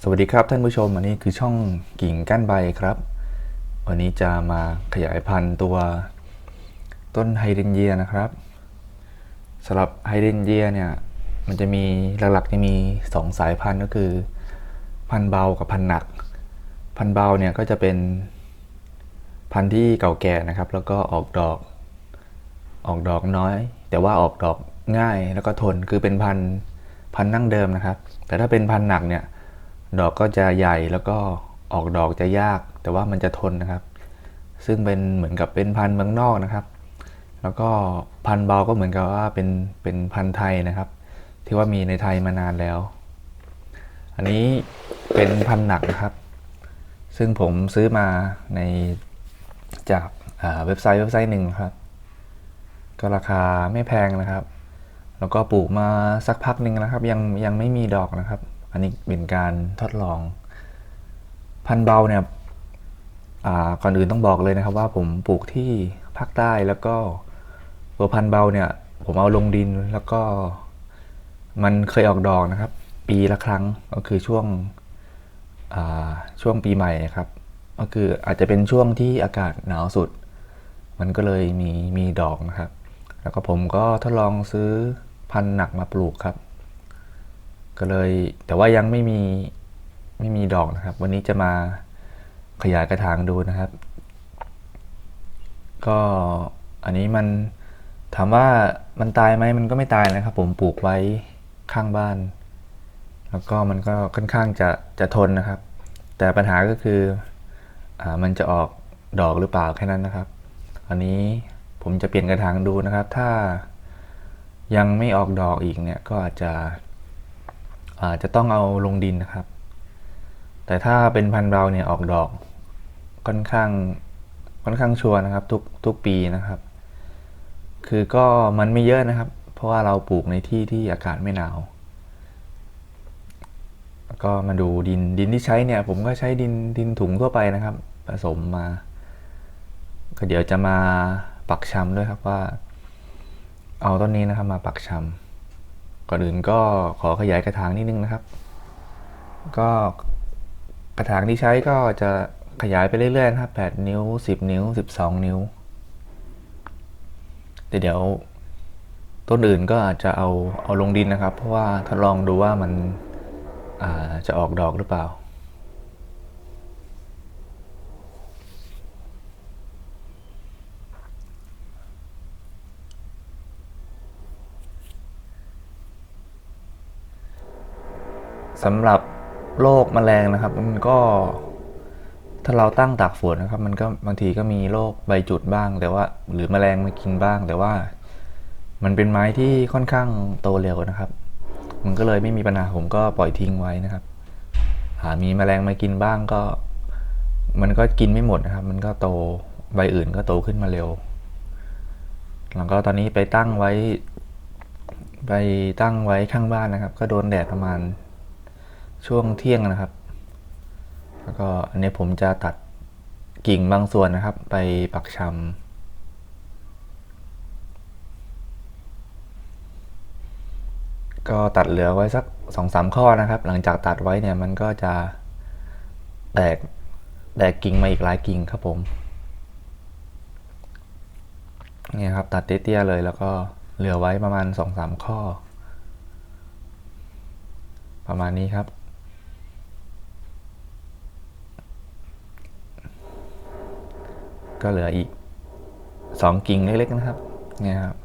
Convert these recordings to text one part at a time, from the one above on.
สวัสดีครับท่านผู้ชมอันนี้คือช่องกิ่งก้านใบครับ วันนี้จะมาขยายพันธุ์ตัวต้นไฮเดรนเยียนะครับสำหรับไฮเดรนเยียเนี่ยมันจะมีหลักๆจะมี 2 สายพันธุ์ก็คือ พันธุ์เบากับพันธุ์หนัก พันธุ์เบาเนี่ยก็จะเป็นพันธุ์ที่เก่าแก่นะครับ แล้วก็ออกดอก ออกดอกน้อย แต่ว่าออกดอกง่ายแล้วก็ทนคือเป็นพันธุ์พันธุ์นั่งเดิมนะครับ แต่ถ้าเป็นพันธุ์หนักเนี่ย ดอกก็จะใหญ่แล้วก็ออกดอกจะยาก แต่ว่ามันจะทนนะครับ ซึ่งเป็นเหมือนกับเป็นพันธุ์เมืองนอกนะครับ แล้วก็พันธุ์เบาก็เหมือนกับว่าเป็นเป็นพันธุ์ไทยนะครับ ที่ว่ามีในไทยมานานแล้ว อันนี้เป็นพันธุ์หนักนะครับ ซึ่งผมซื้อมาในจากเว็บไซต์เว็บไซต์หนึ่งครับก็ราคาไม่แพงนะครับ แล้วก็ปลูกมาสักพักหนึ่งนะครับ ยังยังไม่มีดอกนะครับ อันนี้เป็นการทดลอง พันเบาเนี่ยอ่าก่อนอื่นต้องบอกเลยนะครับว่าผมปลูกที่ภาคใต้แล้วก็ตัวพันเบาเนี่ย ผมเอาลงดินแล้วก็มันเคยออกดอกนะครับ ปีละครั้งก็คือช่วงอ่าช่วงปีใหม่นะครับ ก็คืออาจจะเป็นช่วงที่อากาศหนาวสุด มันก็เลยมีมีดอกนะครับ แล้วก็ผมก็ทดลองซื้อพันธุ์หนักมาปลูกครับ ก็เลยแต่ว่ายังไม่มีไม่มีดอกนะครับ วันนี้จะมาขยายกระถางดูนะครับ ก็อันนี้มันถามว่ามันตายไหมมันก็ไม่ตายนะครับ ผมปลูกไว้ข้างบ้าน แล้วก็มันก็ค่อนข้างจะจะทนนะครับ แต่ปัญหาก็คืออ่ามันจะออกดอกหรือเปล่าแค่นั้นนะครับ อันนี้ผมจะเปลี่ยนกระถางดูนะครับ ถ้ายังไม่ออกดอกอีกเนี่ยก็อาจจะ จจะต้องเอาลงดินนะครับ แต่ถ้าเป็นพันธุ์เราเนี่ยออกดอกค่อนข้างค่อนข้างชัวร์นะครับทุกทุกปีนะครับ คือก็มันไม่เยอะนะครับ เพราะว่าเราปลูกในที่ที่อากาศไม่หนาวก็มาดูดินดินที่ใช้เนี่ย ผมก็ใช้ดินดินถุงทั่วไปนะครับ ผสมมา ก็เดี๋ยวจะมาปักชำด้วยครับว่า เอาต้นนี้นะครับมาปักชำ ก่อนอื่นก็ขอขยายกระถางนิดนึงนะครับ ก็กระถางที่ใช้ก็จะขยายไปเรื่อยๆนะครับ8นิ้ว 10 นิ้ว 12 นิ้วแต่เดี๋ยวต้นอื่นก็อาจจะเอาเอาลงดินนะครับ เพราะว่าทดลองดูว่ามันจะออกดอกหรือเปล่า สำหรับโรคแมลงนะครับ มันก็ถ้าเราตั้งตากฝนนะครับ มันก็บางทีก็มีโรคใบจุดบ้าง แต่ว่า หรือแมลงมากินบ้าง แต่ว่า มันเป็นไม้ที่ค่อนข้างโตเร็วนะครับ มันก็เลยไม่มีปัญหาผมก็ปล่อยทิ้งไว้นะครับหามีแมลงมากินบ้างก็ มันก็กินไม่หมดนะครับ มันก็โตใบอื่นก็โตขึ้นมาเร็ว แล้วก็ตอนนี้ไปตั้งไว้ ไปตั้งไว้ข้างบ้านนะครับ ก็โดนแดดประมาณ ช่วงเที่ยงนะครับ แล้วก็อันนี้ผมจะตัดกิ่งบางส่วนนะครับ ไปปักชำก็ตัดเหลือไว้สักสองสามข้อนะครับ หลังจากตัดไว้เนี่ยมันก็จะแตกแตกกิ่งมาอีกหลายกิ่งครับผมเนี่ยครับตัดเตี้ยๆเลยแล้วก็เหลือไว้ประมาณสองสามข้อ ประมาณนี้ครับ ก็เหลืออีกสองกิ่งเล็กๆนะครับเนี่ยครับ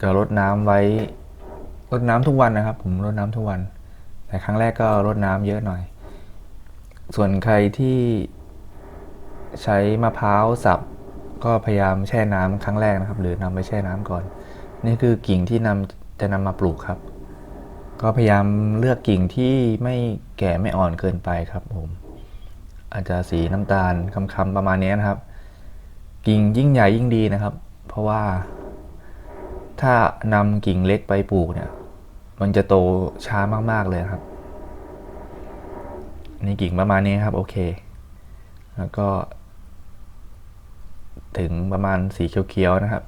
ก็รดน้ำไว้รดน้ำทุกวันนะครับ ผมรดน้ำทุกวัน แต่ครั้งแรกก็รดน้ำเยอะหน่อย ส่วนใครที่ใช้มะพร้าวสับก็พยายามแช่น้ำครั้งแรกนะครับ หรือนำไปแช่น้ำก่อน นี่คือกิ่งที่นำจะนำมาปลูกครับ ก็พยายามเลือกกิ่งที่ไม่แก่ไม่อ่อนเกินไปครับผมอาจจะสีน้ำตาลคำๆประมาณนี้นะครับ กิ่งยิ่งใหญ่ยิ่งดีนะครับ เพราะว่า ถ้านำกิ่งเล็กไปปลูกเนี่ย มันจะโตช้ามากๆเลยครับนี่กิ่งประมาณนี้ครับโอเค แล้วก็ ถึงประมาณสีเขียวๆนะครับ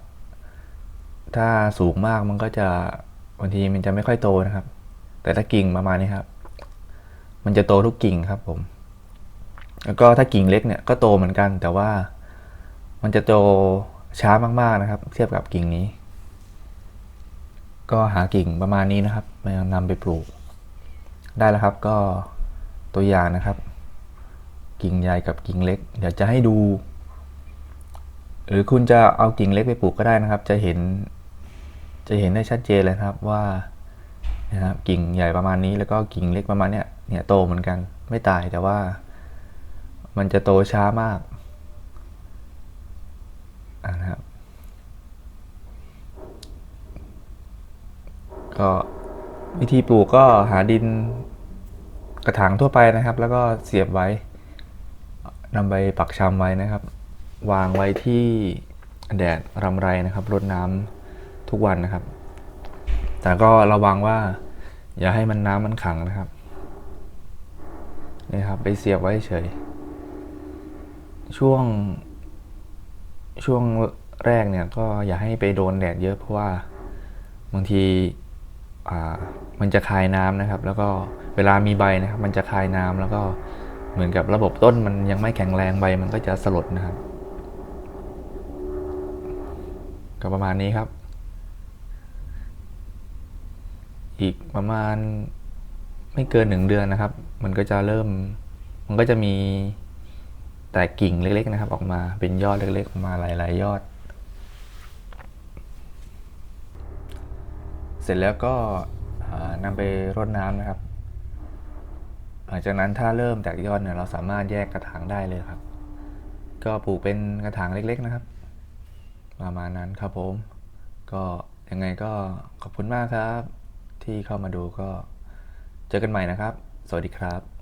ถ้าสูงมากมันก็จะบางทีมันจะไม่ค่อยโตนะครับ แต่ถ้ากิ่งประมาณนี้ครับ มันจะโตทุกกิ่งครับผม แล้วก็ถ้ากิ่งเล็กเนี่ยก็โตเหมือนกัน แต่ว่ามันจะโตช้ามากๆนะครับ เทียบกับกิ่งนี้ ก็หากิ่งประมาณนี้นะครับมานำไปปลูก ได้แล้วครับก็ตัวอย่างนะครับ กิ่งใหญ่กับกิ่งเล็ก เดี๋ยวจะให้ดู หรือคุณจะเอากิ่งเล็กไปปลูกก็ได้นะครับ จะเห็น จะเห็นได้ชัดเจนเลยครับว่า นะครับกิ่งใหญ่ประมาณนี้แล้วก็กิ่งเล็กประมาณเนี้ยเนี่ยโตเหมือนกันไม่ตายแต่ว่า มันจะโตช้ามากนะครับ ก็วิธีปลูกก็หาดินกระถางทั่วไปนะครับ แล้วก็เสียบไว้นำใบปักชำไว้นะครับ วางไว้ที่แดดรำไรนะครับรดน้ำทุกวันนะครับ แต่ก็ระวังว่า อย่าให้มันน้ำมันขังนะครับนี่ครับไปเสียบไว้เฉย ช่วง ช่วงแรกเนี่ยก็อย่าให้ไปโดนแดดเยอะเพราะว่าบางทีมันจะคายน้ำนะครับ แล้วก็เวลามีใบนะครับ มันจะคายน้ำแล้วก็เหมือนกับระบบต้นมันยังไม่แข็งแรงใบมันก็จะสลดนะครับ ก็ประมาณนี้ครับ อีกประมาณไม่เกินหนึ่งเดือนนะครับ มันก็จะเริ่ม มันก็จะมีแตกกิ่งเล็กๆนะครับ ออกมาเป็นยอดเล็กๆออกมาหลาย ๆ ยอด เสร็จแล้วก็นำไปรดน้ำนะครับ หลังจากนั้นถ้าเริ่มแตกยอดเนี่ยเราสามารถแยกกระถางได้เลยครับ ก็ปลูกเป็นกระถางเล็ก ๆ นะครับ ประมาณนั้นครับผม ก็ยังไงก็ขอบคุณมากครับ ที่เข้ามาดูก็ เจอกันใหม่นะครับ สวัสดีครับ